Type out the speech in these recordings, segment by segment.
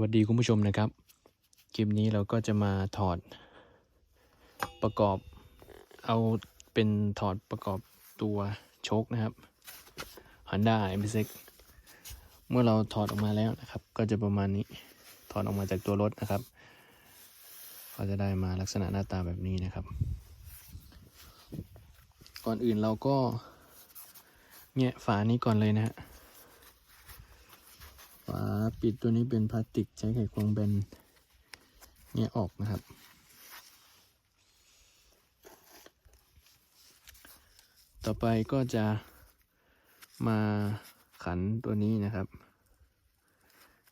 วัสดีคุณผู้ชมนะครับ คลิปนี้เราก็จะมาถอดประกอบเอาเป็นถอดประกอบตัวโชคนะครับ Honda m อ x เมื่อเราถอดออกมาแล้วนะครับ ก็จะประมาณนี้ถอดออกมาจากตัวรถนะครับ ก็จะได้มาลักษณะหน้าตาแบบนี้นะครับ ก่อนอื่นเราก็แงะฝานี้ก่อนเลยนะฮะ ฝาปิดตัวนี้เป็นพลาสติกใช้ไขควงแบนแงะออกนะครับ ต่อไปก็จะมาขันตัวนี้นะครับ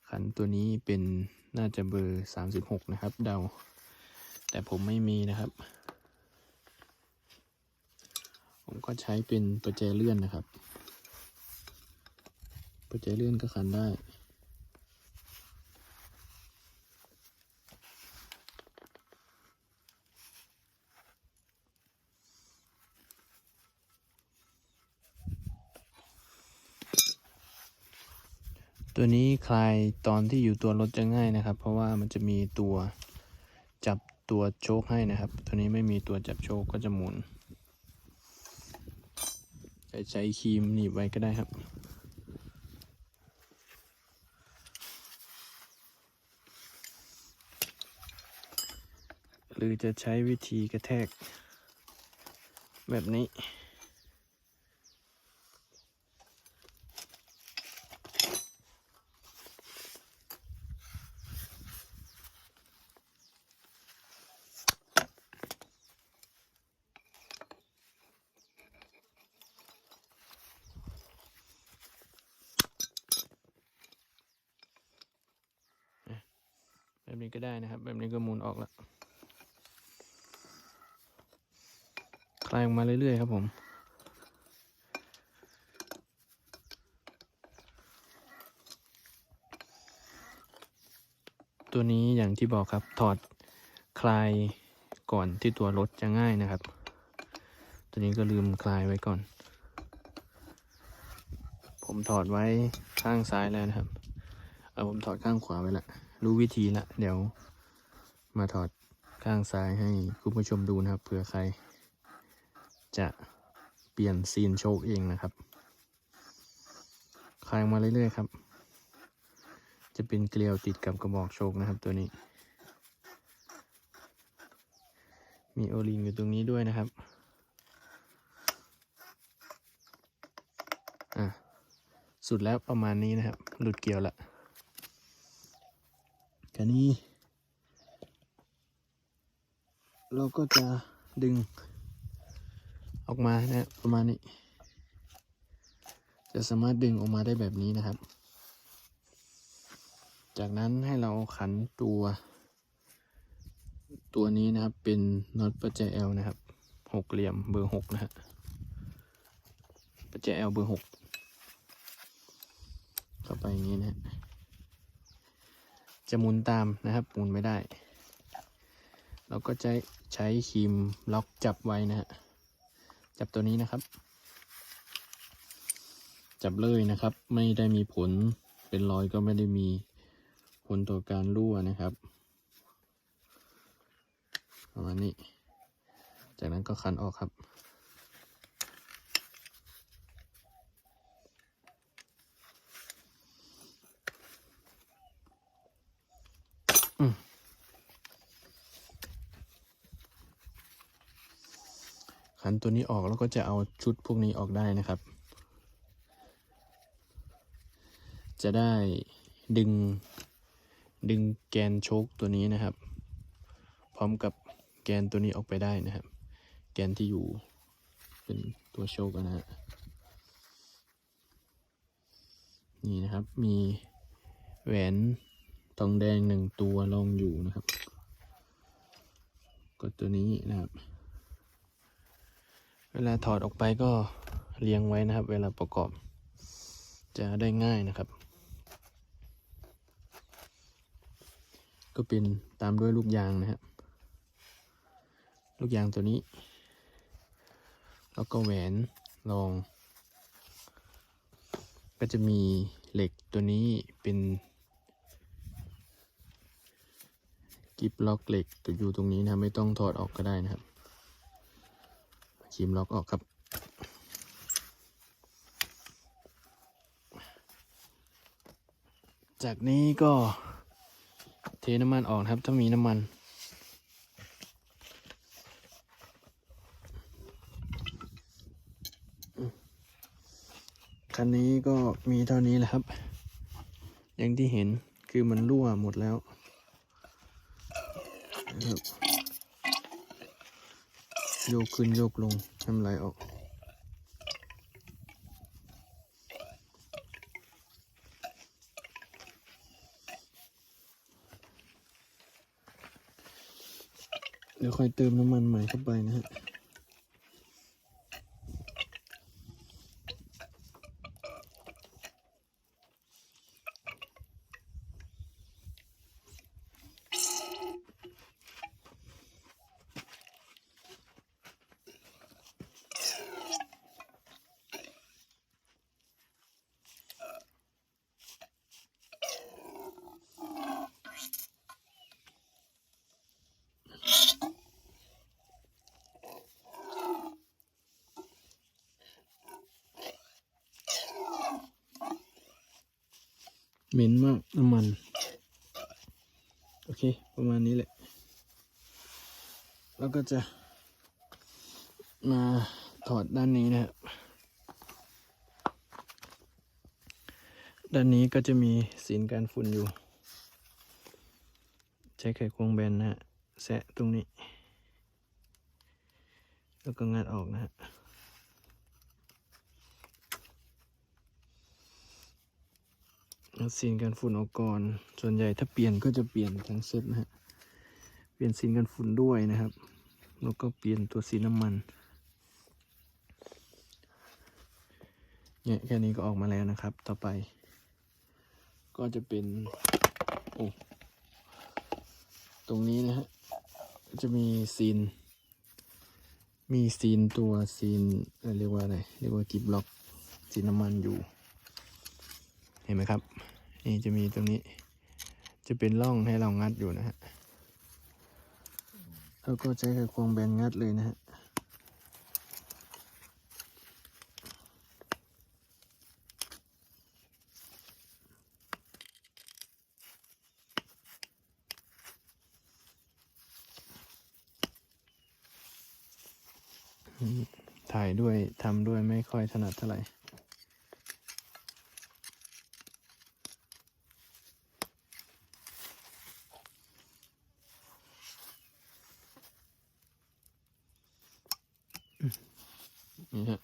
ขันตัวนี้เป็นน่าจะเบอร์36นะครับเดา แต่ผมไม่มีนะครับ ผมก็ใช้เป็นประแจเลื่อนนะครับ ประแจเลื่อนก็ขันได้ ตัวนี้คลายตอนที่อยู่ตัวรถจะง่ายนะครับ เพราะว่ามันจะมีตัวจับตัวโชคให้นะครับ ตัวนี้ไม่มีตัวจับโชคก็จะหมุนใช้ใช้ครีมหนีบไว้ก็ได้ครับหรือจะใช้วิธีกระแทกแบบนี้ แบบนี้ก็ได้นะครับ แบบนี้ก็หมุนออกแล้วคลายออกมาเรื่อยๆครับผมตัวนี้อย่างที่บอกครับถอดคลายก่อนที่ตัวรถจะง่ายนะครับ ตัวนี้ก็ลืมคลายไว้ก่อน ผมถอดไว้ข้างซ้ายแล้วนะครับ เอาผมถอดข้างขวาไว้ละรู้วิธีละเดี๋ยว มาถอดข้างซ้ายให้คุณผู้ชมดูนะครับเผื่อใคร จะเปลี่ยนซีนโชคเองนะครับคลายออกมาเรื่อยๆครับ จะเป็นเกลียวติดกับกระบอกโชคนะครับตัวนี้ มีโอลิงอยู่ตรงนี้ด้วยนะครับอะสุดแล้วประมาณนี้นะครับ หลุดเกลียวละ แค่นี้ เราก็จะดึงออกมานะประมาณนี้ จะสามารถดึงออกมาได้แบบนี้นะครับ จากนั้นให้เราขันตัว ตัวนี้นะครับเป็นน็อตประแจ L นะครับหกเหลี่ยมเบอร์หกนะฮะประแจ L เบอร์หกเข้าไปอย่างนี้นะฮะ จะหมุนตามนะครับหมุนไม่ได้ เราก็จะใช้ครีมล็อกจับไว้นะฮะจับตัวนี้นะครับ จับเลยนะครับ ไม่ได้มีผลเป็นรอยก็ไม่ได้มีผลต่อการรั่วนะครับประมาณนี้ จากนั้นก็คันออกครับ ขันตัวนี้ออกแล้วก็จะเอาชุดพวกนี้ออกได้นะครับ จะได้ดึงดึงแกนโชคตัวนี้นะครับ พร้อมกับแกนตัวนี้ออกไปได้นะครับ แกนที่อยู่เป็นตัวโชคนะฮะนี่นะครับมีแหวนทองแดงหนึ่งตัวรองอยู่นะครับ กดตัวนี้นะครับ เวลาถอดออกไปก็เรียงไว้นะครับ เวลาประกอบจะได้ง่ายนะครับ ก็เป็นตามด้วยลูกยางนะครับลูกยางตัวนี้ แล้วก็แหวนรอง ก็จะมีเหล็กตัวนี้เป็นกิบล็อกเหล็กตัวอยู่ตรงนี้นะไม่ต้องถอดออกก็ได้นะครับ ครีมล็อกออกครับ จากนี้ก็เทน้ำมันออกครับ ถ้ามีน้ำมัน คันนี้ก็มีเท่านี้แหละครับ อย่างที่เห็นคือมันรั่วหมดแล้วนะครับ โยกขึ้นโยกลงทำไหลออกเดี๋ยวค่อยเติมน้ำมันใหม่เข้าไปนะฮะ เหม็นมากน้ำมัน โอเค ประมาณนี้แหละ แล้วก็จะ มาถอดด้านนี้นะครับด้านนี้ก็จะมีสีนการฝุ่นอยู่ ใช้ไขควงแบนนะฮะแสะตรงนี้ แล้วก็งัดออกนะฮะ เอาซีนกันฝุ่นออกก่อน ส่วนใหญ่ถ้าเปลี่ยนก็จะเปลี่ยนทั้งเซตนะฮะ เปลี่ยนซีนกันฝุ่นด้วยนะครับ แล้วก็เปลี่ยนตัวสีน้ำมัน เนี่ยแค่นี้ก็ออกมาแล้วนะครับ ต่อไป ก็จะเป็น โอ้ตรงนี้นะฮะ จะมีซีน มีซีนตัวซีนเรียกว่าอะไร เรียกว่ากิบล็อกซีนน้ำมันอยู่ เห็นไหมครับ นี่จะมีตรงนี้ จะเป็นร่องให้เรางัดอยู่นะฮะแล้วก็ใช้ไขควงแบนงัดเลยนะฮะถ่ายด้วยทำด้วยไม่ค่อยถนัดเท่าไหร่ นี่ฮะ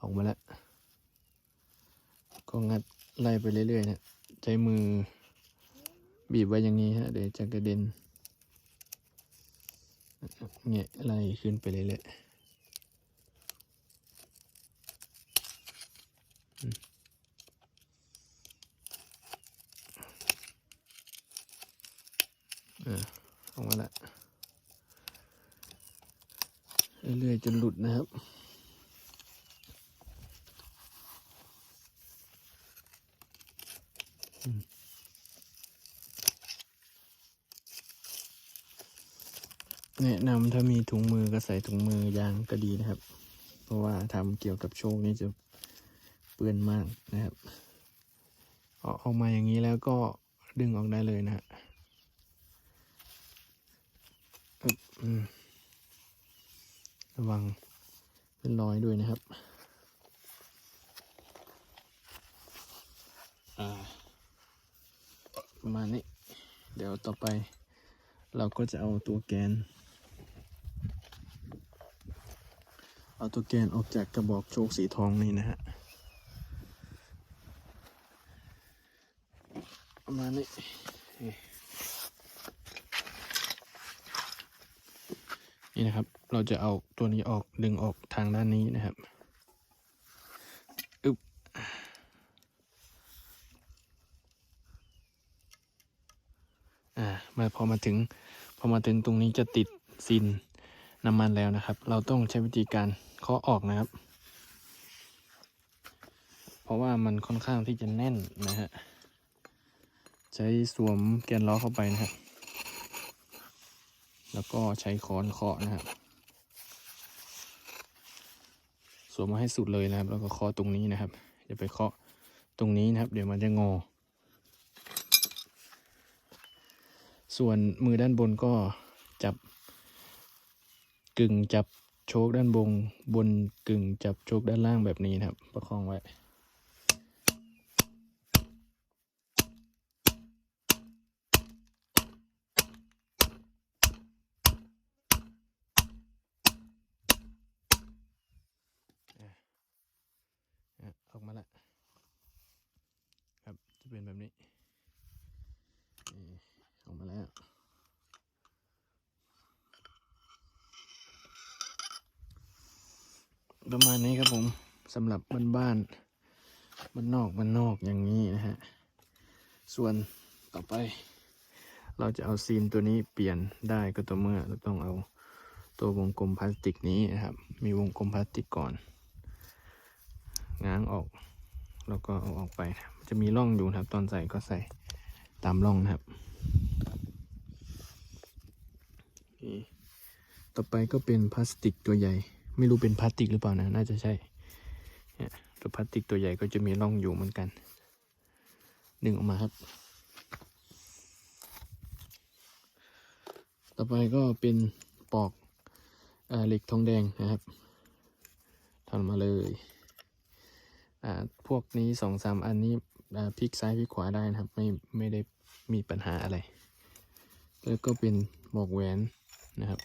ออกมาแล้ว ก็งัดไล่ไปเรื่อยๆนะใช้มือบีบไว้อย่างนี้ฮะ เดี๋ยวจะกระเด็นเงี้ยไล่ขึ้นไปเรื่อยๆออ่าออกมาแล้วเรื่อยๆจนหลุดนะครับ แนะนำ ถ้ามีถุงมือก็ใส่ถุงมือยางก็ดีนะครับ เพราะว่าทำเกี่ยวกับโชคนี่จะเปื้อนมากนะครับเอาออกมาอย่างนี้แล้วก็ดึงออกได้เลยนะฮะระวังเป็นรอยด้วยนะครับประมาณนี้ เดี๋ยวต่อไปเราก็จะเอาตัวแกน เอาตัวแกนออกจากกระบอกโชคสีทองนี่นะฮะประมาณนี้นี่นะครับ เราจะเอาตัวนี้ออกดึงออกทางด้านนี้นะครับอึบอ่ามาพอมาถึง พอมาถึงตรงนี้จะติดซิน น้ำมันแล้วนะครับ เราต้องใช้วิธีการเคาะออกนะครับ เพราะว่ามันค่อนข้างที่จะแน่นนะฮะ ใช้สวมแกนล้อเข้าไปนะครับ แล้วก็ใช้ค้อนเคาะนะครับ สวมมาให้สุดเลยนะครับ แล้วก็เคาะตรงนี้นะครับ อย่าไปเคาะตรงนี้นะครับ เดี๋ยวมันจะงอ ส่วนมือด้านบนก็จับ กึ่งจับโชคด้านบนบนกึ่งจับโชคด้านล่างแบบนี้นะครับ ประคองไว้ อะออกมาแล้วครับจะเป็นแบบนี้นี่ออกมาแล้ว ประมาณนี้ครับผมสำหรับบ้านบ้านบ้านนอกบ้านนอกอย่างนี้นะฮะ ส่วนต่อไป เราจะเอาซีนตัวนี้เปลี่ยนได้ก็ต่อเมื่อเราต้องเอาตัววงกลมพลาสติกนี้นะครับ มีวงกลมพลาสติกก่อนง้างออก แล้วก็เอาออกไปจะมีร่องอยู่ครับ ตอนใส่ก็ใส่ตามร่องนะครับต่อไปก็เป็นพลาสติกตัวใหญ่ ไม่รู้เป็นพลาสติกหรือเปล่านะ น่าจะใช่เนี่ยตัวพลาสติกตัวใหญ่ก็จะมีร่องอยู่เหมือนกัน ดึงออกมาครับ ต่อไปก็เป็นปอกอเหล็กทองแดงนะครับทำมาเลยอ่าพวกนี้สองสามอันนี้พลิกซ้ายพลิกขวาได้นะครับ ไม่ไม่ได้มีปัญหาอะไร แล้วก็เป็นหมวกแหวนนะครับ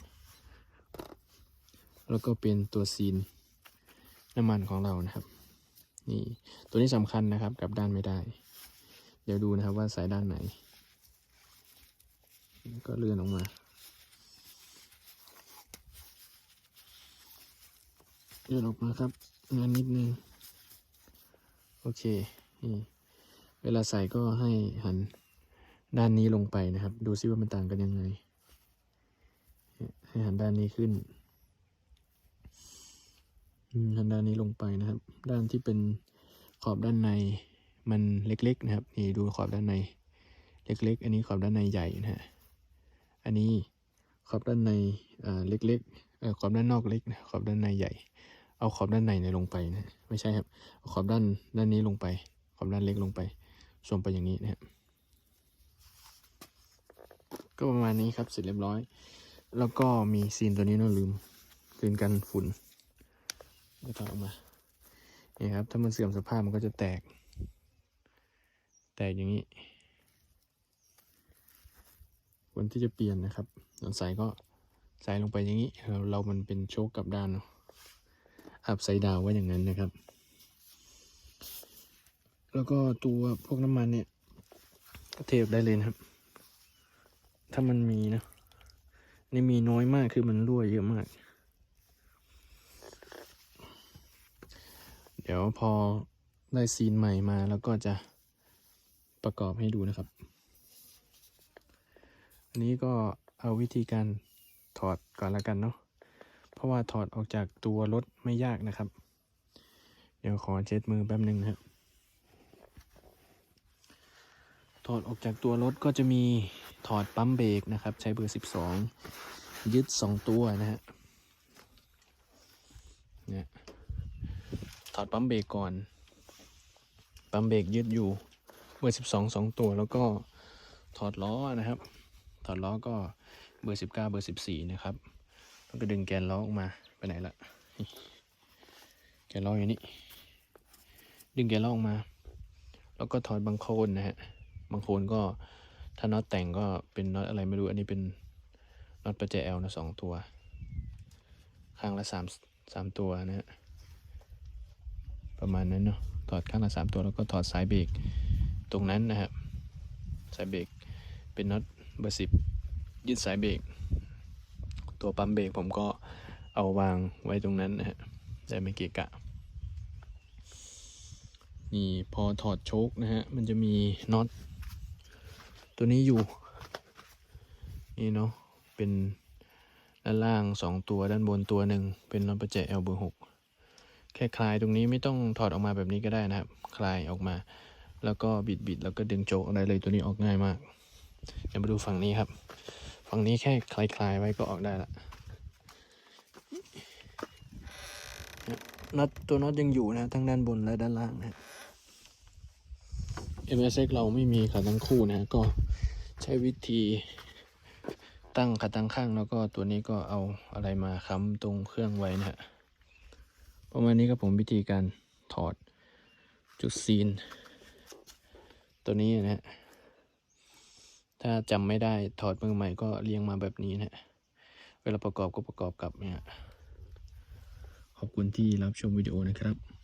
แล้วก็เป็นตัวซีนน้ำมันของเรานะครับ นี่ตัวนี้สำคัญนะครับกลับด้านไม่ได้ เดี๋ยวดูนะครับว่าสายด้านไหน ก็เลื่อนออกมา เลื่อนออกมาครับงานนิดนึง โอเค นี่ เวลาใส่ก็ให้หันด้านนี้ลงไปนะครับ ดูซิว่ามันต่างกันยังไง ให้หันด้านนี้ขึ้น อืมหันด้านนี้ลงไปนะครับ ด้านที่เป็นขอบด้านในมันเล็กๆนะครับ นี่ดูขอบด้านในเล็ก ๆ อันนี้ขอบด้านในใหญ่นะฮะ อันนี้ขอบด้านในอ่าเล็กๆขอบด้านนอกเล็กนะขอบด้านในใหญ่ เอาขอบด้านในเนี่ยลงไปนะ ไม่ใช่ครับเอาขอบด้านด้านนี้ลงไป ขอบด้านเล็กลงไปส่งไปอย่างนี้นะครับ ก็ประมาณนี้ครับเสร็จเรียบร้อย แล้วก็มีซีนตัวนี้เนาะลืมคืนกันฝุ่น แล้วถอดออกมานี่ครับ ถ้ามันเสื่อมสภาพมันก็จะแตก แตกอย่างนี้ควรที่จะเปลี่ยนนะครับตอนใส่ก็ใส่ลงไปอย่างนี้ เราเรามันเป็นโชคกับด้านเนาะอัพไซด์ดาวไว้อย่างนั้นนะครับ แล้วก็ตัวพวกน้ำมันเนี่ยก็เทได้เลยนะครับ ถ้ามันมีนะนี่มีน้อยมากคือมันรั่วเยอะมาก เดี๋ยวพอได้ซีนใหม่มาแล้วก็จะประกอบให้ดูนะครับ อันนี้ก็เอาวิธีการถอดก่อนแล้วกันเนาะ เพราะว่าถอดออกจากตัวรถไม่ยากนะครับ เดี๋ยวขอเช็ดมือแป๊บหนึ่งนะครับถอดออกจากตัวรถก็จะมีถอดปั๊มเบรกนะครับ ใช้เบอร์ 12 ยึด 2 ตัวนะฮะเนี่ย ถอดปั๊มเบรกก่อน ปั๊มเบรกยึดอยู่เบอร์ 12 2 ตัวแล้วก็ถอดล้อนะครับ ถอดล้อก็เบอร์ 19 เบอร์ 14 นะครับแล้วก็ดึงแกนล้อออกมาไปไหนละแกนล้ออย่างนี้ ดึงแกนล้อออกมา แล้วก็ถอดบังโคลนนะฮะบังโคลนก็ถ้าน็อตแต่งก็เป็นน็อตอะไรไม่รู้ อันนี้เป็นน็อตประแจแอลนะสองตัว ข้างละสามสามตัวนะฮะ ประมาณนั้นเนาะถอดข้างละสามตัวแล้วก็ถอดสายเบรกตรงนั้นนะครับสายเบรกเป็นน็อตเบอร์สิบยึดสายเบรกตัวปั๊มเบรกผมก็เอาวางไว้ตรงนั้นนะฮะจะไม่เกะกะ นี่พอถอดโชคนะฮะมันจะมีน็อตตัวนี้อยู่ นี่เนาะเป็นด้านล่างสองตัวด้านบนตัวหนึ่งเป็นน็อตประแจ L เบอร์หก แค่คลายตรงนี้ไม่ต้องถอดออกมาแบบนี้ก็ได้นะครับ คลายออกมา แล้วก็บิดบิดแล้วก็ดึงโจกอะไรเลยตัวนี้ออกง่ายมาก เดี๋ยวมาดูฝั่งนี้ครับ ฝั่งนี้แค่คลายๆไว้ก็ออกได้ละน็อตตัวน็อตยังอยู่นะทั้งด้านบนและด้านล่างนะ MSX เราไม่มีขาตั้งคู่นะก็ใช้วิธีตั้งขาตั้งข้างแล้วก็ตัวนี้ก็เอาอะไรมาค้ำตรงเครื่องไว้นะฮะ ประมาณนี้ครับผมวิธีการถอดจุดซีน ตัวนี้นะฮะถ้าจำไม่ได้ถอดมือใหม่ก็เรียงมาแบบนี้นะฮะเวลาประกอบก็ประกอบกับเนี่ยขอบคุณที่รับชมวิดีโอนะครับ